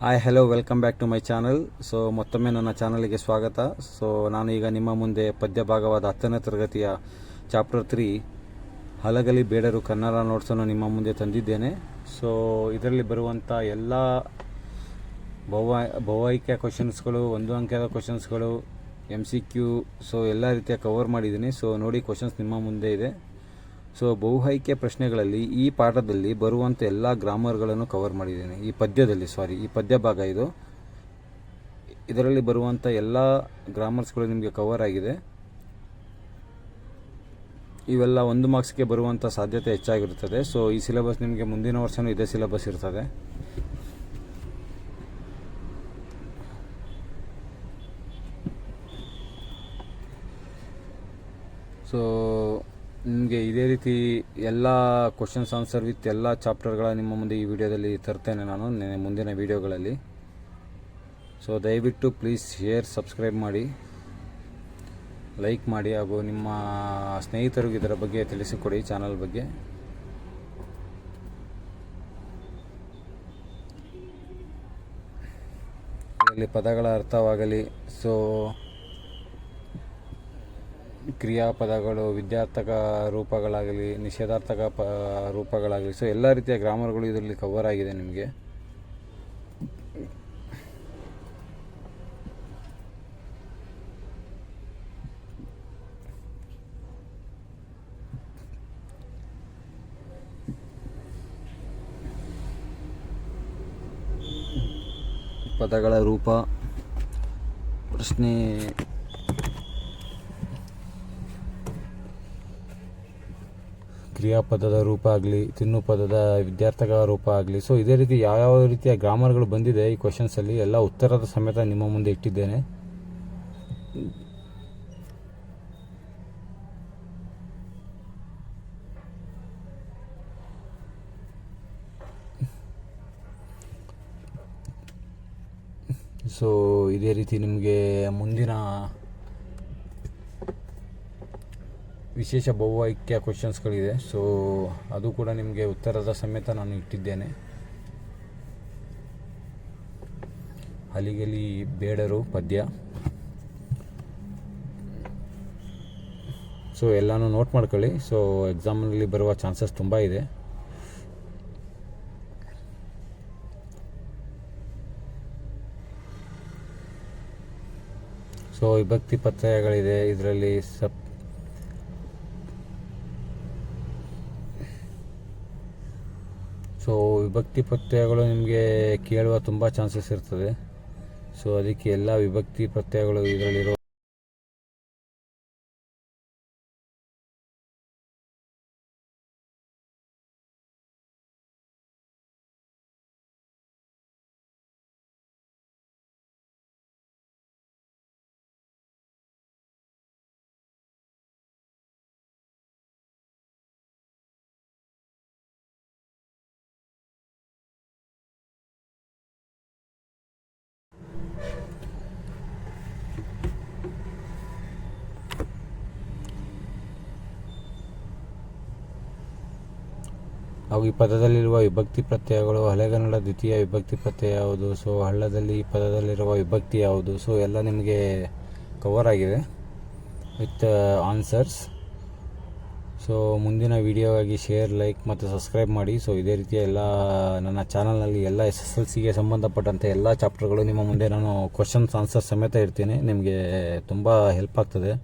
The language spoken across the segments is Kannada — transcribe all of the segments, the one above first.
Hi hello welcome back to my channel so ಮತ್ತೊಮ್ಮೆ ನನ್ನ ಚಾನಲ್ಗೆ ಸ್ವಾಗತ. ಸೊ ನಾನು ಈಗ ನಿಮ್ಮ ಮುಂದೆ ಪದ್ಯ ಭಾಗವಾದ ಹತ್ತನೇ ತರಗತಿಯ ಚಾಪ್ಟರ್ ತ್ರೀ ಹಲಗಲಿ ಬೇಡರು ಕನ್ನಡ ನೋಟ್ಸನ್ನು ನಿಮ್ಮ ಮುಂದೆ ತಂದಿದ್ದೇನೆ. ಸೊ ಇದರಲ್ಲಿ ಬರುವಂಥ ಎಲ್ಲ ಬಹು ಭೌವೈಕ್ಯ ಕ್ವಶನ್ಸ್ಗಳು ಒಂದು ಅಂಕದ ಕ್ವಶನ್ಸ್ಗಳು ಎಂ ಸಿ ಕ್ಯೂ ಸೊ ಎಲ್ಲ ರೀತಿಯ ಕವರ್ ಮಾಡಿದ್ದೀನಿ. ಸೊ ನೋಡಿ ಕ್ವಶನ್ಸ್ ನಿಮ್ಮ ಮುಂದೆ ಇದೆ. ಸೊ ಬಹುಹೈಕ್ಯ ಪ್ರಶ್ನೆಗಳಲ್ಲಿ ಈ ಪಾಠದಲ್ಲಿ ಬರುವಂಥ ಎಲ್ಲ ಗ್ರಾಮರ್ಗಳನ್ನು ಕವರ್ ಮಾಡಿದ್ದೇನೆ. ಈ ಪದ್ಯದಲ್ಲಿ ಸಾರಿ ಈ ಪದ್ಯ ಭಾಗ ಇದು. ಇದರಲ್ಲಿ ಬರುವಂಥ ಎಲ್ಲ ಗ್ರಾಮರ್ಸ್ಗಳು ನಿಮಗೆ ಕವರ್ ಆಗಿದೆ. ಇವೆಲ್ಲ ಒಂದು ಮಾರ್ಕ್ಸ್ಗೆ ಬರುವಂಥ ಸಾಧ್ಯತೆ ಹೆಚ್ಚಾಗಿರುತ್ತದೆ. ಸೊ ಈ ಸಿಲೆಬಸ್ ನಿಮಗೆ ಮುಂದಿನ ವರ್ಷವೂ ಇದೇ ಸಿಲೆಬಸ್ ಇರ್ತದೆ. ಸೊ ನಿಮಗೆ ಇದೇ ರೀತಿ ಎಲ್ಲ ಕ್ವಶನ್ಸ್ ಆನ್ಸರ್ ವಿತ್ ಎಲ್ಲ ಚಾಪ್ಟರ್ಗಳ ನಿಮ್ಮ ಮುಂದೆ ಈ ವಿಡಿಯೋದಲ್ಲಿ ತರ್ತೇನೆ ನಾನು ಮುಂದಿನ ವಿಡಿಯೋಗಳಲ್ಲಿ. ಸೊ ದಯವಿಟ್ಟು ಪ್ಲೀಸ್ ಶೇರ್ ಸಬ್ಸ್ಕ್ರೈಬ್ ಮಾಡಿ. ಲೈಕ್ ಮಾಡಿ ಹಾಗೂ ನಿಮ್ಮ ಸ್ನೇಹಿತರಿಗೂ ಇದರ ಬಗ್ಗೆ ತಿಳಿಸಿಕೊಡಿ ಚಾನಲ್ ಬಗ್ಗೆ. ಪದಗಳ ಅರ್ಥವಾಗಲಿ ಸೊ ಕ್ರಿಯಾಪದಗಳು, ವಿದ್ಯಾರ್ಥಕ ರೂಪಗಳಾಗಲಿ, ನಿಷೇಧಾರ್ಥಕ ಪ, ರೂಪಗಳಾಗಲಿ ಸೊ ಎಲ್ಲ ರೀತಿಯ ಗ್ರಾಮರ್ಗಳು ಇದರಲ್ಲಿ ಕವರ್ ಆಗಿದೆ ನಿಮಗೆ. ಪದಗಳ ರೂಪ, ಪ್ರಶ್ನೆ ಕ್ರಿಯಾಪದದ ರೂಪ ಆಗಲಿ ತಿನ್ನು ಪದದ ವಿದ್ಯಾರ್ಥಕ ರೂಪ ಆಗಲಿ. ಸೊ ಇದೇ ರೀತಿ ಯಾವ್ಯಾವ ರೀತಿಯ ಗ್ರಾಮರ್ಗಳು ಬಂದಿದೆ ಈ ಕ್ವಶನ್ಸಲ್ಲಿ ಎಲ್ಲ ಉತ್ತರದ ಸಮೇತ ನಿಮ್ಮ ಮುಂದೆ ಇಟ್ಟಿದ್ದೇನೆ. ಸೊ ಇದೇ ರೀತಿ ನಿಮಗೆ ಮುಂದಿನ ವಿಶೇಷ ಬಹುವಾಕ್ಯ ಕ್ವಶನ್ಸ್ಗಳಿದೆ ಸೊ ಅದು ಕೂಡ ನಿಮಗೆ ಉತ್ತರದ ಸಮೇತ ನಾನು ಇಟ್ಟಿದ್ದೇನೆ. ಹಲಿಗಲಿ ಬೇಡರು ಪದ್ಯ. ಸೊ ಎಲ್ಲನೂ ನೋಟ್ ಮಾಡ್ಕೊಳ್ಳಿ. ಸೊ ಎಕ್ಸಾಮ್ನಲ್ಲಿ ಬರುವ ಚಾನ್ಸಸ್ ತುಂಬ ಇದೆ. ಸೊ ವಿಭಕ್ತಿ ಪತ್ರಯಗಳಿದೆ. ಇದರಲ್ಲಿ ಸಪ್ ಸೊ ವಿಭಕ್ತಿ ಪ್ರತ್ಯಯಗಳು ನಿಮಗೆ ಕೇಳುವ ತುಂಬ ಚಾನ್ಸಸ್ ಇರ್ತದೆ. ಸೊ ಅದಕ್ಕೆ ಎಲ್ಲ ವಿಭಕ್ತಿ ಪ್ರತ್ಯಯಗಳು ಇದರಲ್ಲಿರೋ ಹಾಗೂ ಈ ಪದದಲ್ಲಿರುವ ವಿಭಕ್ತಿ ಪ್ರತ್ಯಯಗಳು ಹಳೆಗನ್ನಡ ದ್ವಿತೀಯ ವಿಭಕ್ತಿ ಪ್ರತ್ಯಯ ಯಾವುದು? ಸೊ ಹಳ್ಳದಲ್ಲಿ ಈ ಪದದಲ್ಲಿರುವ ವಿಭಕ್ತಿ ಯಾವುದು? ಸೊ ಎಲ್ಲ ನಿಮಗೆ ಕವರ್ ಆಗಿದೆ ವಿತ್ ಆನ್ಸರ್ಸ್ ಸೊ ಮುಂದಿನ ವಿಡಿಯೋಗಾಗಿ ಶೇರ್ ಲೈಕ್ ಮತ್ತು ಸಬ್ಸ್ಕ್ರೈಬ್ ಮಾಡಿ. ಸೊ ಇದೇ ರೀತಿಯ ಎಲ್ಲ ನನ್ನ ಚಾನಲ್ನಲ್ಲಿ ಎಲ್ಲ ಎಸ್ ಎಸ್ ಎಲ್ ಸಿಗೆ ಸಂಬಂಧಪಟ್ಟಂತೆ ಎಲ್ಲ ಚಾಪ್ಟರ್ಗಳು ನಿಮ್ಮ ಮುಂದೆ ನಾನು ಕ್ವಶನ್ಸ್ ಆನ್ಸರ್ಸ್ ಸಮೇತ ಇರ್ತೀನಿ ನಿಮಗೆ ತುಂಬ ಹೆಲ್ಪ್ ಆಗ್ತದೆ.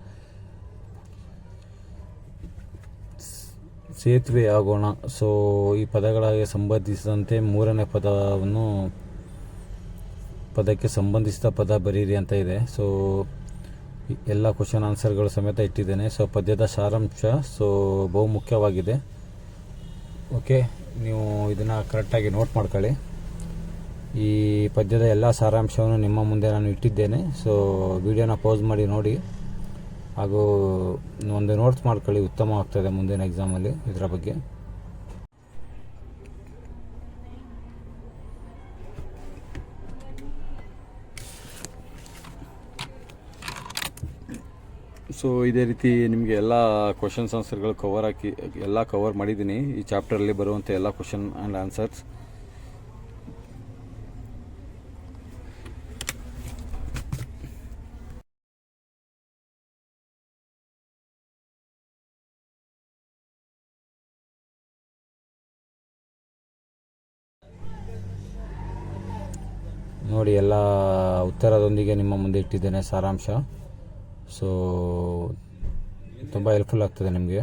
ಸೇತುವೆ ಆಗೋಣ. ಸೊ ಈ ಪದಗಳಿಗೆ ಸಂಬಂಧಿಸಿದಂತೆ ಮೂರನೇ ಪದವನ್ನು ಪದಕ್ಕೆ ಸಂಬಂಧಿಸಿದ ಪದ ಬರೀರಿ ಅಂತ ಇದೆ. ಸೊ ಎಲ್ಲ ಕ್ವಶನ್ ಆನ್ಸರ್ಗಳು ಸಮೇತ ಇಟ್ಟಿದ್ದೇನೆ. ಸೊ ಪದ್ಯದ ಸಾರಾಂಶ ಸೊ ಬಹು ಮುಖ್ಯವಾಗಿದೆ. ಓಕೆ ನೀವು ಇದನ್ನು ಕರೆಕ್ಟಾಗಿ ನೋಟ್ ಮಾಡ್ಕೊಳ್ಳಿ. ಈ ಪದ್ಯದ ಎಲ್ಲ ಸಾರಾಂಶವನ್ನು ನಿಮ್ಮ ಮುಂದೆ ನಾನು ಇಟ್ಟಿದ್ದೇನೆ. ಸೊ ವಿಡಿಯೋನ ಪೋಸ್ ಮಾಡಿ ನೋಡಿ. ಹಾಗೂ ಒಂದು ನೋಟ್ಸ್ ಮಾಡ್ಕೊಳ್ಳಿ, ಉತ್ತಮವಾಗ್ತದೆ ಮುಂದಿನ ಎಕ್ಸಾಮಲ್ಲಿ ಇದರ ಬಗ್ಗೆ. ಸೊ ಇದೇ ರೀತಿ ನಿಮಗೆ ಎಲ್ಲ ಕ್ವಶನ್ಸ್ ಆನ್ಸರ್ಗಳು ಕವರ್ ಹಾಕಿ, ಎಲ್ಲ ಕವರ್ ಮಾಡಿದ್ದೀನಿ. ಈ ಚಾಪ್ಟರಲ್ಲಿ ಬರುವಂಥ ಎಲ್ಲ ಕ್ವಶನ್ ಆ್ಯಂಡ್ ಆನ್ಸರ್ಸ್ ನೋಡಿ ಎಲ್ಲ ಉತ್ತರದೊಂದಿಗೆ ನಿಮ್ಮ ಮುಂದೆ ಇಟ್ಟಿದ್ದೇನೆ ಸಾರಾಂಶ. ಸೊ ತುಂಬ ಹೆಲ್ಪ್ಫುಲ್ ಆಗ್ತದೆ ನಿಮಗೆ.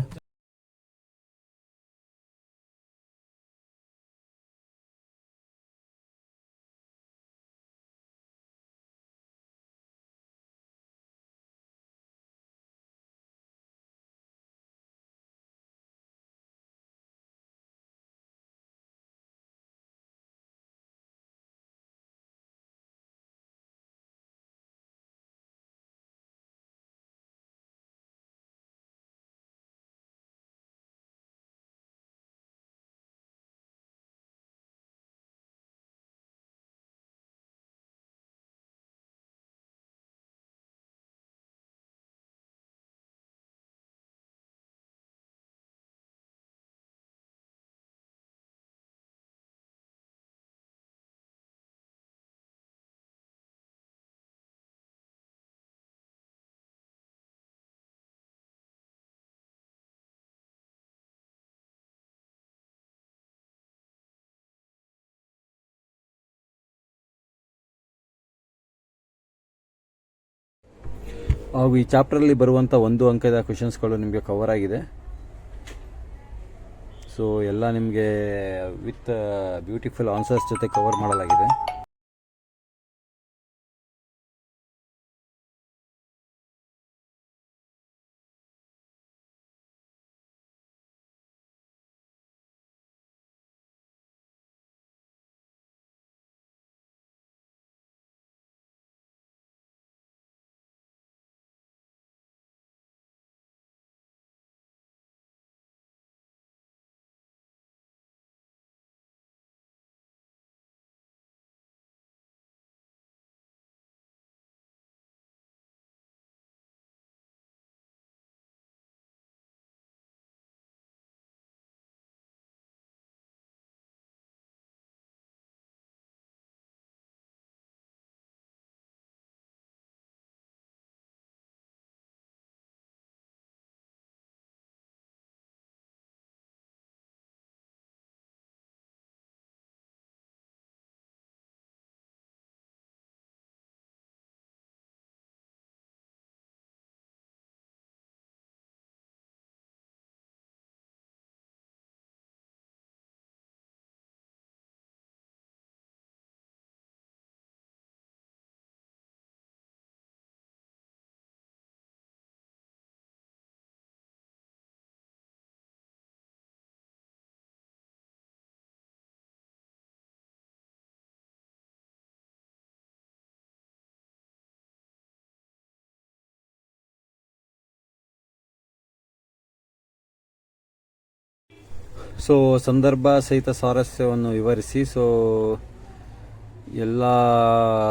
ಹಾಗೂ ಈ ಚಾಪ್ಟರಲ್ಲಿ ಬರುವಂಥ ಒಂದು ಅಂಕದ ಕ್ವೆಶನ್ಸ್ಗಳು ನಿಮಗೆ ಕವರ್ ಆಗಿದೆ. ಸೊ ಎಲ್ಲ ನಿಮಗೆ ವಿತ್ ಬ್ಯೂಟಿಫುಲ್ ಆನ್ಸರ್ಸ್ ಜೊತೆ ಕವರ್ ಮಾಡಲಾಗಿದೆ. ಸೊ ಸಂದರ್ಭ ಸಹಿತ ಸಾರಸ್ಯವನ್ನು ವಿವರಿಸಿ. ಸೊ ಎಲ್ಲ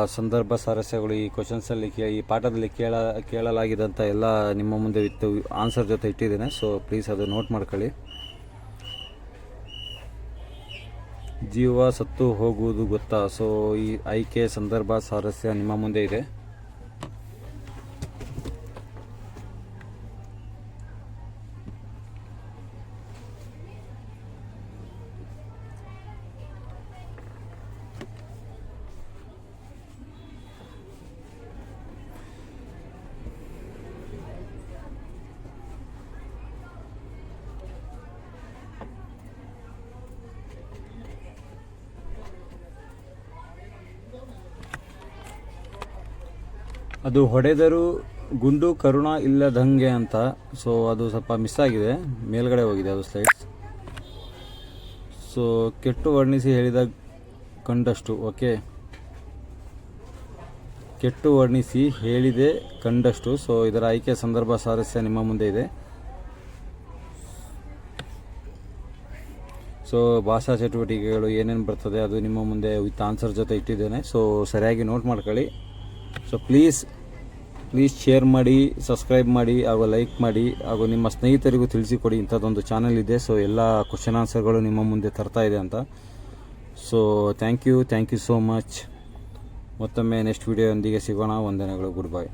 ಸಂದರ್ಭ ಸಾರಸ್ಯಗಳು ಈ ಕ್ವಶನ್ಸಲ್ಲಿ ಕೇ, ಈ ಪಾಠದಲ್ಲಿ ಕೇಳ ಕೇಳಲಾಗಿದ್ದಂಥ ಎಲ್ಲ ನಿಮ್ಮ ಮುಂದೆ ಇತ್ತು ಆನ್ಸರ್ ಜೊತೆ ಇಟ್ಟಿದ್ದೇನೆ. ಸೊ ಪ್ಲೀಸ್ ಅದು ನೋಟ್ ಮಾಡ್ಕೊಳ್ಳಿ. ಜೀವ ಸತ್ತು ಹೋಗುವುದು ಗೊತ್ತಾ? ಸೊ ಈ ಆಯ್ಕೆ ಸಂದರ್ಭ ಸಾರಸ್ಯ ನಿಮ್ಮ ಮುಂದೆ ಇದೆ. ಅದು ಹೊಡೆದರೂ ಗುಂಡು ಕರುಣ ಇಲ್ಲದಂಗೆ ಅಂತ. ಸೊ ಅದು ಸ್ವಲ್ಪ ಮಿಸ್ ಆಗಿದೆ. ಮೇಲ್ಗಡೆ ಹೋಗಿದೆ ಅದು ಸ್ಲೈಡ್ಸ್ ಸೊ ಕೆಟ್ಟು ವರ್ಣಿಸಿ ಹೇಳಿದ ಕಂಡಷ್ಟು ಓಕೆ ಕೆಟ್ಟು ವರ್ಣಿಸಿ ಹೇಳಿದೆ ಕಂಡಷ್ಟು. ಸೊ ಇದರ ಆಯ್ಕೆ ಸಂದರ್ಭ ಸಾರಸ್ಯ ನಿಮ್ಮ ಮುಂದೆ ಇದೆ. ಸೊ ಭಾಷಾ ಚಟುವಟಿಕೆಗಳು ಏನೇನು ಬರ್ತದೆ ಅದು ನಿಮ್ಮ ಮುಂದೆ ವಿತ್ ಆನ್ಸರ್ ಜೊತೆ ಇಟ್ಟಿದ್ದೇನೆ. ಸೊ ಸರಿಯಾಗಿ ನೋಟ್ ಮಾಡ್ಕೊಳ್ಳಿ. ಸೊ ಪ್ಲೀಸ್ ಪ್ಲೀಸ್ ಶೇರ್ ಮಾಡಿ ಸಬ್ಸ್ಕ್ರೈಬ್ ಮಾಡಿ, ಹಾಗೂ ಲೈಕ್ ಮಾಡಿ, ಹಾಗೂ ನಿಮ್ಮ ಸ್ನೇಹಿತರಿಗೂ ತಿಳಿಸಿಕೊಡಿ. ಇಂಥದ್ದೊಂದು ಚಾನಲ್ ಇದೆ. ಸೊ ಎಲ್ಲ ಕ್ವಶನ್ ಆನ್ಸರ್ಗಳು ನಿಮ್ಮ ಮುಂದೆ ತರ್ತಾ ಇದೆ ಅಂತ. So thank you thank you so much ಮತ್ತೊಮ್ಮೆ ನೆಕ್ಸ್ಟ್ ವಿಡಿಯೋದೊಂದಿಗೆ ಸಿಗೋಣ. ವಂದನೆಗಳು. Good bye